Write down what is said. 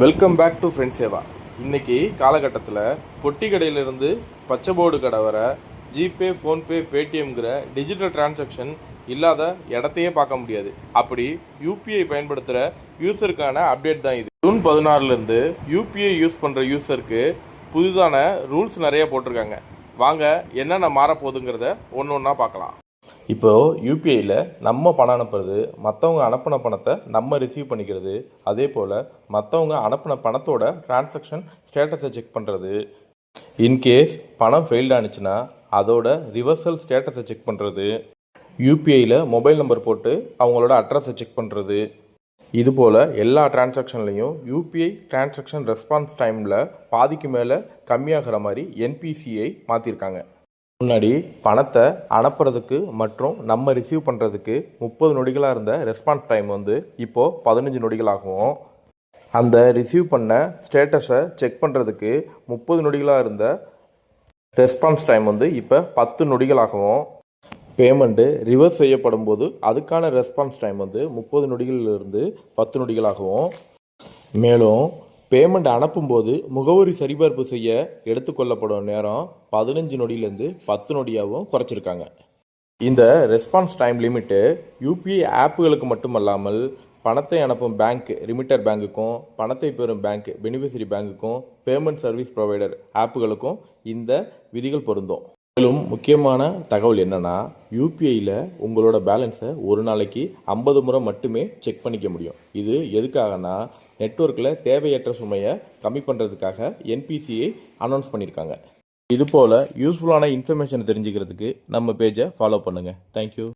Welcome back to friend Seva இன்னைக்கு காலகட்டத்தில் பொட்டி கடையிலிருந்து பச்சை போர்டு கடை வர ஜிபே ஃபோன்பே பேடிஎம்ங்கிற டிஜிட்டல் டிரான்சாக்ஷன் இல்லாத இடத்தையே பார்க்க முடியாது. அப்படி யூபிஐ பயன்படுத்துகிற யூசருக்கான அப்டேட் தான் இது. ஜூன் பதினாறுலேருந்து யூபிஐ யூஸ் பண்ணுற யூசருக்கு புதிதான ரூல்ஸ் நிறைய போட்டிருக்காங்க. வாங்க என்னென்ன மாறப்போகுதுங்கிறத ஒன்று ஒன்றா பார்க்கலாம். இப்போது யூபிஐயில் நம்ம பணம் அனுப்புறது மற்றவங்க அனுப்பின பணத்தை நம்ம ரிசீவ் பண்ணிக்கிறது அதே போல் மற்றவங்க அனுப்பின பணத்தோட டிரான்சாக்ஷன் ஸ்டேட்டஸை செக் பண்ணுறது இன்கேஸ் பணம் ஃபெயில்ட் ஆனிச்சுன்னா அதோட ரிவர்சல் ஸ்டேட்டஸை செக் பண்ணுறது யூபிஐயில் மொபைல் நம்பர் போட்டு அவங்களோட அட்ரஸை செக் பண்ணுறது இது போல் எல்லா டிரான்சாக்ஷன்லேயும் யூபிஐ டிரான்சாக்ஷன் ரெஸ்பான்ஸ் டைமில் பாதிக்கு மேலே கம்மியாகிற மாதிரி என்பிசிஐ மாற்றிருக்காங்க முன்னாடி பணத்தை அனுப்புறதுக்கு மற்றும் நம்ம ரிசீவ் பண்ணுறதுக்கு முப்பது நொடிகளாக இருந்த ரெஸ்பான்ஸ் டைம் வந்து இப்போது பதினஞ்சு நொடிகளாகவும் அந்த ரிசீவ் பண்ண ஸ்டேட்டஸை செக் பண்ணுறதுக்கு முப்பது நொடிகளாக இருந்த ரெஸ்பான்ஸ் டைம் வந்து இப்போ பத்து நொடிகளாகவும் பேமெண்ட்டு ரிவர்ஸ் செய்யப்படும் போது அதுக்கான ரெஸ்பான்ஸ் டைம் வந்து முப்பது நொடிகளிலிருந்து பத்து நொடிகளாகவும் மேலும் பேமெண்ட் அனுப்பும்போது முகவரி சரிபார்ப்பு செய்ய எடுத்துக்கொள்ளப்படும் நேரம் பதினஞ்சு நொடியிலேருந்து பத்து நொடியாகவும் குறைச்சிருக்காங்க. இந்த ரெஸ்பான்ஸ் டைம் லிமிட்டு யூபிஐ ஆப்புகளுக்கு மட்டுமல்லாமல் பணத்தை அனுப்பும் பேங்க் ரிமிட்டர் பேங்குக்கும் பணத்தை பெறும் பேங்க் பெனிஃபிஷரி பேங்குக்கும் பேமெண்ட் சர்வீஸ் ப்ரொவைடர் ஆப்புகளுக்கும் இந்த விதிகள் பொருந்தும். மேலும் முக்கியமான தகவல் என்னன்னா யூபிஐயில் உங்களோட பேலன்ஸை ஒரு நாளைக்கு ஐம்பது முறை மட்டுமே செக் பண்ணிக்க முடியும். இது எதுக்காகனா நெட்வொர்க்கில் தேவையற்ற சுமையை கம்மி பண்ணுறதுக்காக என்பிசிஐ அனௌன்ஸ் பண்ணியிருக்காங்க இதுபோல் யூஸ்ஃபுல்லான இன்ஃபர்மேஷனை தெரிஞ்சுக்கிறதுக்கு நம்ம பேஜை ஃபாலோ பண்ணுங்கள் தேங்க்யூ